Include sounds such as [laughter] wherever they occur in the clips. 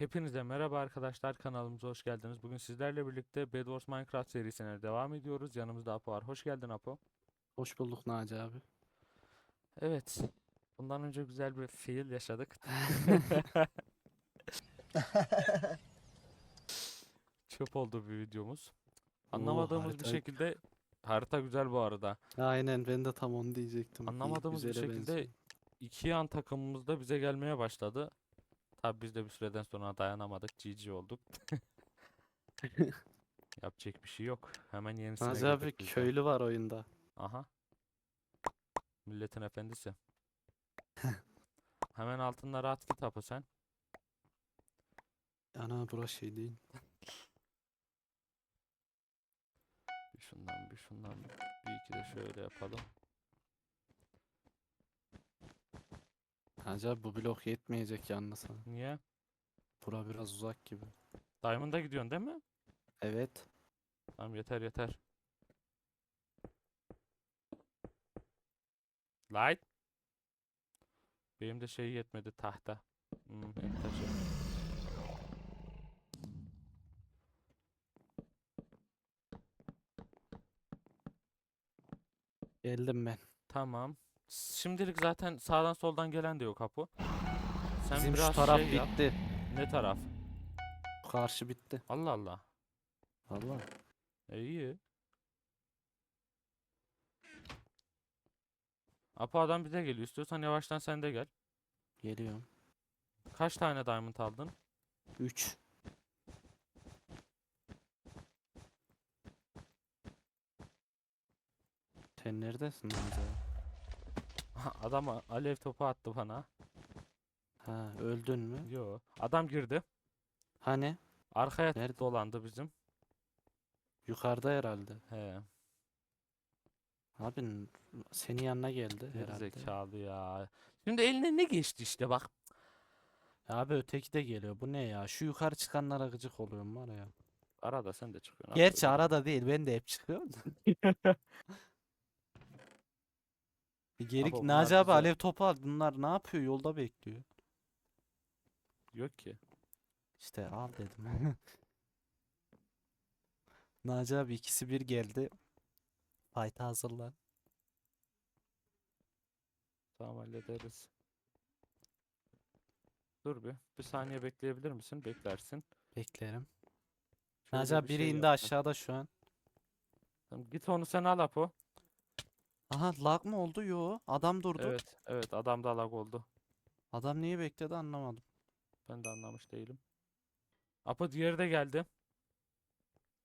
Hepinize merhaba arkadaşlar kanalımıza hoş geldiniz. Bugün sizlerle birlikte Bed Wars Minecraft serisine devam ediyoruz. Yanımızda Apo var. Hoş geldin Apo. Hoş bulduk Naci abi. Evet. Bundan önce güzel bir fail yaşadık. [laughs] Çöp oldu bir videomuz. Anlamadığımız bir harita- şekilde harita güzel bu arada. Aynen ben de tam onu diyecektim. İyi, Anlamadığımız bir güzele şekilde benziyor. iki yan takımımız da bize gelmeye başladı. Tabi biz de bir süreden sonra dayanamadık. GG olduk. [laughs] Yapacak bir şey yok. Hemen yenisine Naci abi girdik biz de. köylü var oyunda. Aha. Milletin efendisi. [laughs] Hemen altınlara at git Apo sen. Ana bura şey değil. Bir şundan bir şundan bir iki de şöyle yapalım. Abi bu blok yetmeyecek yalnız sana. Niye? Bura biraz uzak gibi. Diamond'a gidiyorsun değil mi? Evet. Tamam yeter yeter. Light. Benim de şey yetmedi tahta. Hmm, taşı. Geldim ben. Tamam. Şimdilik zaten sağdan soldan gelen de yok Apo. Sen Bizim biraz şu taraf şey yap. bitti. Ne taraf? Karşı bitti. Allah Allah. Vallahi. E, iyi. Apo adam bize geliyor. İstiyorsan yavaştan sen de gel. Geliyorum. Kaç tane diamond aldın? 3. Sen neredesin Naci abi? Adam alev topu attı bana. Ha öldün mü? Yo. Adam girdi. Hani? Arkaya Nerede? dolandı bizim. Yukarıda herhalde. He. Abi senin yanına geldi Geri herhalde. zekalı ya. Şimdi eline ne geçti işte bak. Ya Abi öteki de geliyor. Bu ne ya? Şu yukarı çıkanlara gıcık oluyorum var ya. Arada sen de çıkıyorsun. Gerçi arada değil. Ben de hep çıkıyorum. da. [laughs] Bir Geri Abi onlar Naci abi bize- alev topu al. Bunlar ne yapıyor? Yolda bekliyor. Yok ki. İşte al dedim. [laughs] Naci abi ikisi bir geldi. Fight'a hazırlan. Tamam hallederiz. Dur bir. Bir saniye bekleyebilir misin? Beklersin. Beklerim. Şöyle Naci abi bir biri şey indi yaptım. aşağıda şu an. Tamam, git onu sen al Apo. Aha lag mı oldu? Yo. Adam durdu. Evet, evet adamda lag oldu. Adam niye bekledi anlamadım. Ben de anlamış değilim. Apo diğeri de geldi.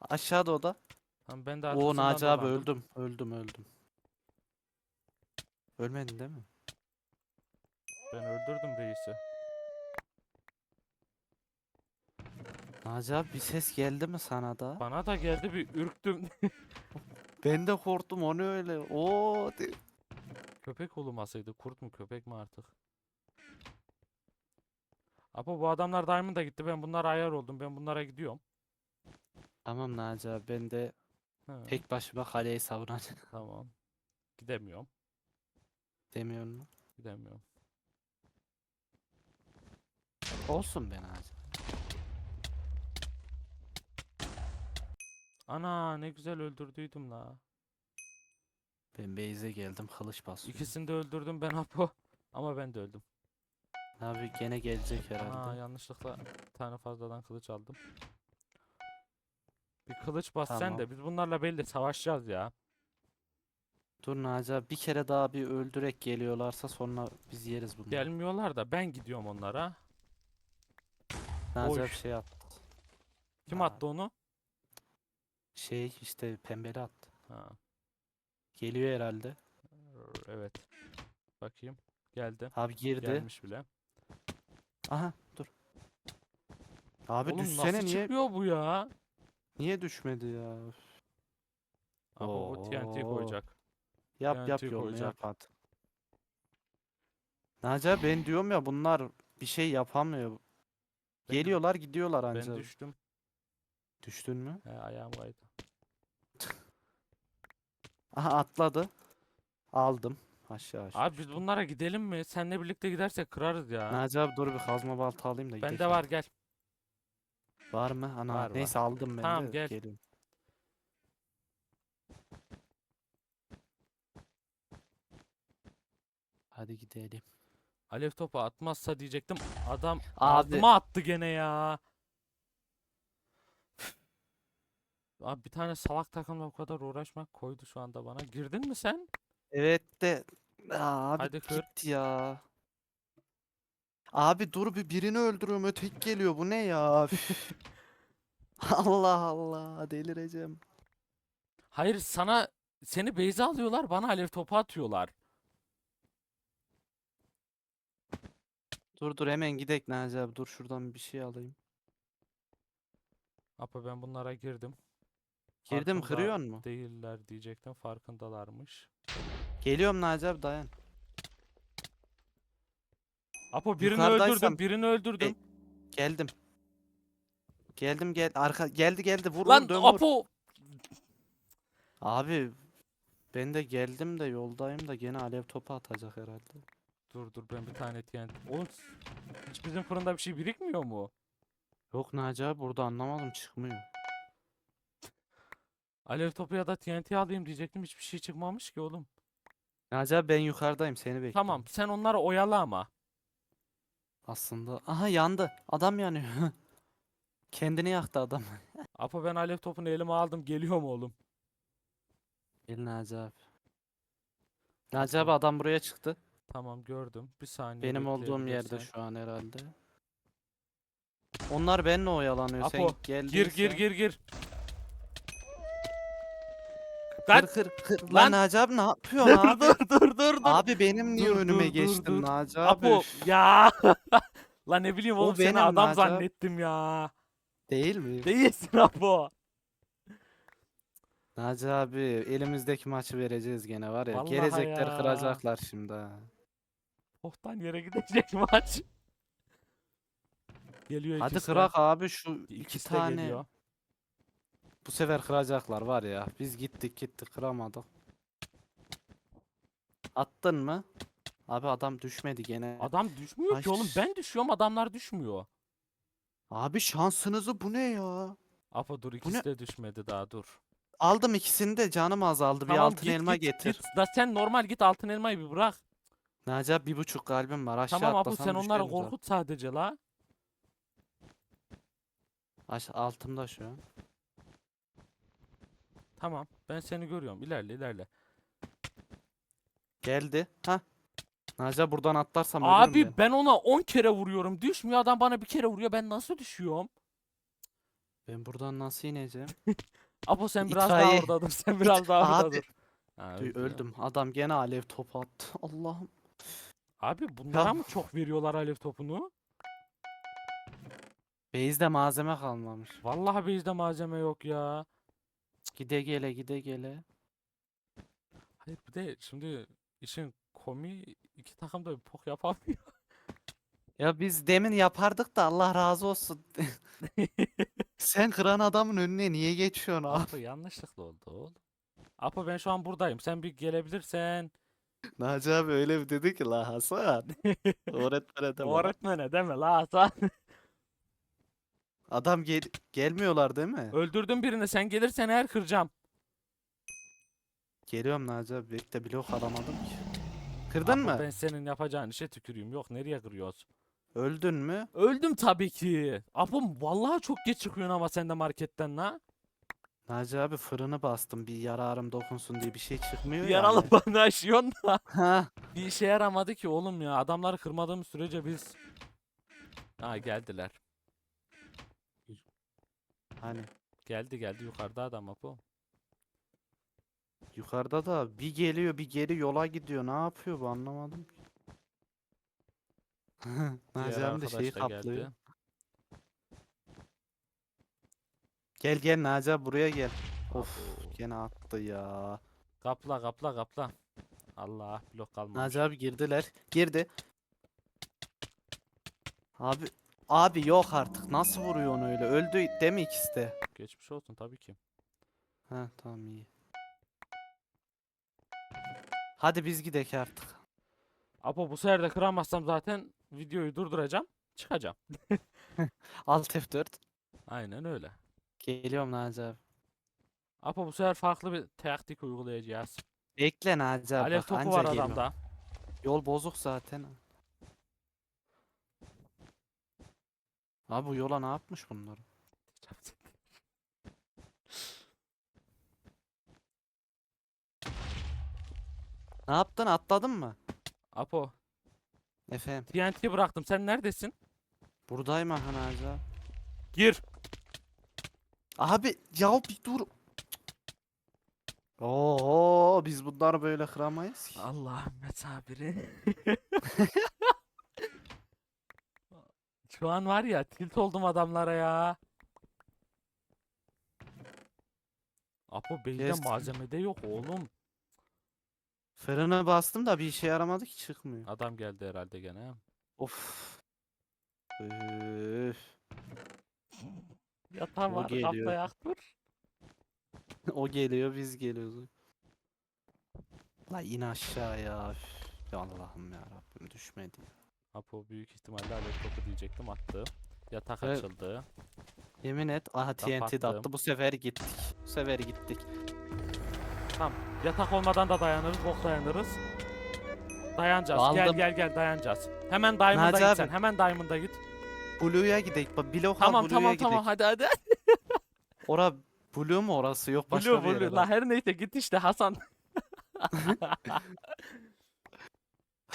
Aşağıda o da. Tamam ben de Oo arkasından Naci abi dolandım. öldüm. Öldüm öldüm. Ölmedin değil mi? Ben öldürdüm reisi. Naci abi bir ses geldi mi sana da? Bana da geldi bir ürktüm. [laughs] Ben de korktum onu öyle. Oo de- Köpek olmasaydı kurt mu köpek mi artık? Apo bu adamlar Diamond'a gitti. Ben bunlara ayar oldum. Ben bunlara gidiyorum. Tamam Naci abi ben de Ha, tek başıma kaleyi savunacağım [laughs] tamam. Gidemiyorum. demiyor mu? Gidemiyorum. Olsun be Naci. Ana ne güzel öldürdüydüm la. Ben base'e geldim kılıç basıyorum. İkisini de öldürdüm ben Apo. Ama ben de öldüm. Abi gene gelecek Aa, herhalde. yanlışlıkla bir tane fazladan kılıç aldım. Bir kılıç bas sen Tamam. de. Biz bunlarla belli savaşacağız ya. Dur Naci abi bir kere daha bir öldürek geliyorlarsa sonra biz yeriz bunları. Gelmiyorlar da ben gidiyorum onlara. Naci Oy. abi şey attı. Kim Aa. attı onu? Şey işte pembeli attı. Ha, Geliyor herhalde. evet. Bakayım. Geldi. Abi girdi. Gelmiş bile. Aha dur. Abi Oğlum düşsene nasıl niye çıkıyor bu ya? niye düşmedi ya? Bu TNT Oo. koyacak. Yap yap TNT yolunu koyacak. yap hadi. Naci abi ben diyorum ya bunlar bir şey yapamıyor. Ben- Geliyorlar gidiyorlar Ben anca. düştüm. Düştün mü? He ayağım kaydı. Aha atladı. Aldım. Aşağı aşağı. Abi biz bunlara gidelim mi? Seninle birlikte gidersek kırarız ya. Naci abi dur bir kazma balta alayım da Bende gidelim. var gel. Var mı? Ana Var, neyse aldım ben Tamam, de gel. Geliyorum. Hadi gidelim. Alev topu atmazsa diyecektim. Adam Abi. altıma attı gene ya. Abi bir tane salak takımla o kadar uğraşmak koydu şu anda bana. Girdin mi sen? Evet de Aa, abi Hadi kır. git ya. Abi dur bir birini öldürüyorum öteki geliyor bu ne ya? [laughs] Allah Allah delireceğim. Hayır sana seni beyze alıyorlar bana alev topu atıyorlar. Dur dur hemen gidek Naci abi dur şuradan bir şey alayım. Apa ben bunlara girdim. Girdim Farkında kırıyor mu? Değiller diyecektim farkındalarmış. Geliyorum Naci abi dayan. Apo birini öldürdüm Yukarıdaysam- birini öldürdüm. Geldim. Geldim gel arka geldi geldi vur Lan vur dön vur. Apo Abi ben de geldim de yoldayım da gene alev topu atacak herhalde. Dur dur ben bir tane TNT. Oğlum hiç bizim fırında bir şey birikmiyor mu? Yok Naci abi burada anlamadım çıkmıyor. Alev topu ya da TNT alayım diyecektim hiçbir şey çıkmamış ki oğlum. Naci abi ben yukarıdayım seni bekliyorum. Tamam sen onları oyala ama. Aslında aha yandı. Adam yanıyor. [laughs] Kendini yaktı adam. [laughs] Apo ben alev topunu elime aldım geliyorum oğlum. Gel Naci abi. Naci abi adam buraya çıktı. Tamam gördüm. Bir saniye Benim olduğum yerde bekleyebilirsen. şu an herhalde. Onlar benimle oyalanıyor. Sen Apo, geldiyse. Gir gir gir gir. Kır Lan kır kır. Lan! Lan Naci abi ne yapıyorsun dur abi? dur dur dur dur. Abi benim niye Dur, önüme dur, dur, geçtin dur. Naci abi? Apo ya. [laughs] Lan ne bileyim O oğlum seni benim adam Naci abi. zannettim ya. Değil mi? Değilsin Apo. Naci abi elimizdeki maçı vereceğiz gene var ya. Vallahi Gelecekler ya. kıracaklar şimdi ha. Oftan yere gidecek [laughs] maç. Geliyor Hadi ikisi de. kırak abi şu iki İkisi de tane. geliyor. Bu sefer kıracaklar var ya. Biz gittik gittik kıramadık. Attın mı? Abi adam düşmedi gene. Adam düşmüyor ki oğlum. Ay. Ben düşüyorum adamlar düşmüyor. Abi şansınızı bu ne ya? Apo dur ikisi ne? de düşmedi daha dur. Aldım ikisini de canım azaldı. bir altın git, elma git, getir. Git. Da sen normal git altın elmayı bir bırak. Naci abi bir buçuk kalbim var. Aşağı tamam Apo sen onları korkut sadece la. Aş altımda şu an. Tamam ben seni görüyorum. İlerle ilerle. Geldi. Ha. Naci abi buradan atlarsam ölürüm Abi ben. ben ona 10 kere vuruyorum. Düşmüyor adam bana bir kere vuruyor. Ben nasıl düşüyorum? Ben buradan nasıl ineceğim? [laughs] Apo sen biraz daha İtfaiye. orada dur. Sen biraz daha orada Abi. dur. Ha, Tüy, öldü ya. öldüm. Adam gene alev topu attı. [laughs] Allah'ım. Abi bunlara mı çok veriyorlar alev topunu? Base'de malzeme kalmamış. Vallahi bizde malzeme yok ya. Gide gele gide gele. Hayır bir de şimdi işin komiği iki takım da bir pok yapamıyor. [laughs] Ya biz demin yapardık da Allah razı olsun. [laughs] Sen kıran adamın önüne niye geçiyorsun abi? Apo yanlışlıkla oldu oğlum. Apo ben şu an buradayım. Sen bir gelebilirsen. [laughs] Naci abi öyle bir dedi ki la Hasan. Öğretmene de bak. Öğretmene deme la Hasan. Adam gel gelmiyorlar değil mi? Öldürdüm birini. Sen gelirsen eğer kıracağım. Geliyorum Naci abi. Bekle blok alamadım ki. Kırdın Apo mı? ben senin yapacağın işe tüküreyim. Yok nereye kırıyoruz? Öldün mü? Öldüm tabii ki. Apo vallahi çok geç çıkıyorsun ama sen de marketten la. Naci abi fırını bastım bir yararım dokunsun diye bir şey çıkmıyor Yaralı yani. [laughs] bana aşıyorsun da. Ha. Bir işe yaramadı ki oğlum ya. Adamları kırmadığımız sürece biz... Ha geldiler. Hani Geldi geldi yukarıda adam Apo. yukarıda da bir geliyor bir geri yola gidiyor. Ne yapıyor bu anlamadım ki. [laughs] Diğer abi de şeyi da geldi. kaplıyor. Gel gel Naci abi buraya gel. Of gene attı ya. Kapla kapla kapla. Allah blok kalmamış. Naci abi girdiler. Girdi. Abi abi yok artık. Nasıl vuruyor onu öyle? Öldü değil mi ikisi de? Geçmiş olsun tabii ki. Ha tamam iyi. Hadi biz gidek artık. Apo bu sefer de kıramazsam zaten videoyu durduracağım. Çıkacağım. [laughs] Alt F4. Aynen öyle. Geliyorum Naci abi. Apo bu sefer farklı bir taktik uygulayacağız. Bekle Naci abi Alev bak topu anca var geliyorum. adamda. Yol bozuk zaten. Abi bu yola ne yapmış bunlar? Ne yaptın atladın mı? Apo Efendim TNT bıraktım. Sen neredesin? buradayım aha Naci abi. Gir. Abi ya bir dur. Oo biz bunları böyle kıramayız ki. Allah'ım mesabiri. [laughs] Şu an var ya tilt oldum adamlara ya. Apo beyde Kes. malzemede yok oğlum. Fırını bastım da bir işe yaramadı ki çıkmıyor. Adam geldi herhalde gene. Of. Üf. Yatağı O var geliyor. kapta yaktır. [laughs] o geliyor biz geliyoruz. La in aşağıya. Üf. Ya Allah'ım ya Rabbim düşmedi. Apo büyük ihtimalle alev topu diyecektim attı. Yatak Evet. açıldı. Yemin et. Aha TNT de attı. Bu sefer gittik. Bu sefer gittik. Yatak olmadan da dayanırız, bok dayanırız. Dayanacağız. Gel Aldım. gel gel dayanacağız. Hemen Diamond'a git sen. abi. Hemen Diamond'a git. Blue'ya gidelim. Blok Tamam Blue'ya tamam gidelim. tamam hadi hadi. [laughs] Ora Blue mu orası? Yok başka Blue bir yere blue. bak. La her neyse git işte Hasan. [laughs]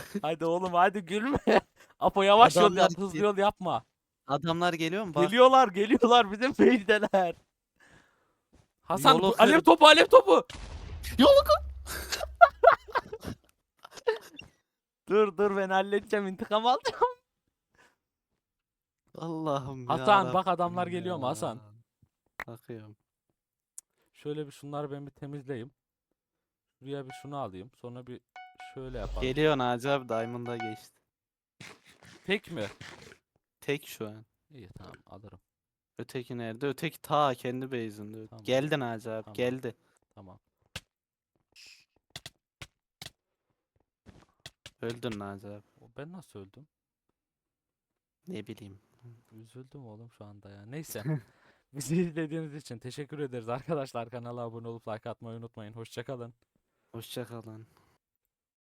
[laughs] hadi oğlum hadi gülme. [laughs] Apo yavaş yol Adamlar yap, gitti. hızlı yol yapma. Adamlar geliyor mu? Bak. Geliyorlar, geliyorlar bizim base'deler. Hasan bu- alev topu, alev topu. Yolu. [laughs] Dur dur ben halledeceğim intikam alacağım. Allah'ım Hasan, bak adamlar geliyor mu Hasan? ya. Bakıyorum. Şöyle bir şunları ben bir temizleyeyim. Şuraya bir şunu alayım. Sonra bir şöyle yapalım. Geliyor Naci abi Diamond'a geçti. Tek mi? Tek şu an. İyi tamam alırım. Öteki nerede? Öteki ta kendi base'inde. Tamam. Geldi Naci abi Tamam. geldi. Tamam. Öldün Naci abi. O- Ben nasıl öldüm? Ne bileyim. Üzüldüm oğlum şu anda ya. Neyse. [laughs] Bizi izlediğiniz için teşekkür ederiz arkadaşlar. Kanala abone olup like atmayı unutmayın. Hoşçakalın. Hoşça kalın.